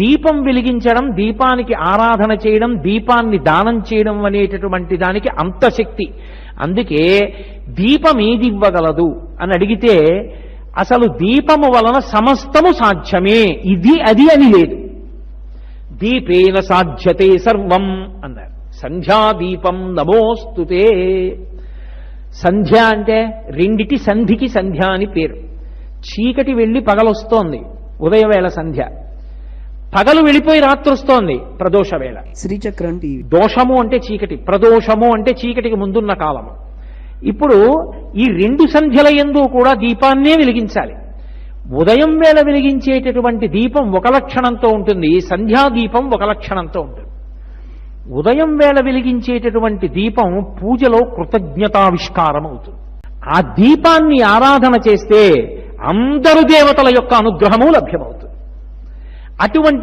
దీపం వెలిగించడం దీపానికి ఆరాధన చేయడం దీపాన్ని దానం చేయడం అనేటటువంటి దానికి అంత శక్తి అందుకే దీపం ఏది ఇవ్వగలదు అని అడిగితే అసలు దీపము వలన సమస్తము సాధ్యమే. ఇది అది అని లేదు. దీపేన సాధ్యతే సర్వం అన్నారు. సంధ్యాదీపం నమోస్తుతే సంధ్య అంటే రెండిటి సంధికి సంధ్య అని పేరు. చీకటి వెళ్ళి పగలొస్తోంది. ఉదయవేళ సంధ్య. పగలు వెళ్ళిపోయి రాత్రి వస్తోంది ప్రదోష వేళ శ్రీచక్రం దోషము అంటే చీకటి ప్రదోషము అంటే చీకటికి ముందున్న కాలము. ఇప్పుడు ఈ రెండు సంధ్యల ఎందు కూడా దీపాన్నే వెలిగించాలి. ఉదయం వేళ వెలిగించేటటువంటి దీపం ఒక లక్షణంతో ఉంటుంది సంధ్యా దీపం ఒక లక్షణంతో ఉంటుంది. ఉదయం వేళ వెలిగించేటటువంటి దీపం పూజలో కృతజ్ఞతావిష్కారం అవుతుంది. ఆ దీపాన్ని ఆరాధన చేస్తే అందరు దేవతల యొక్క అనుగ్రహము లభ్యమవుతుంది. అటువంటి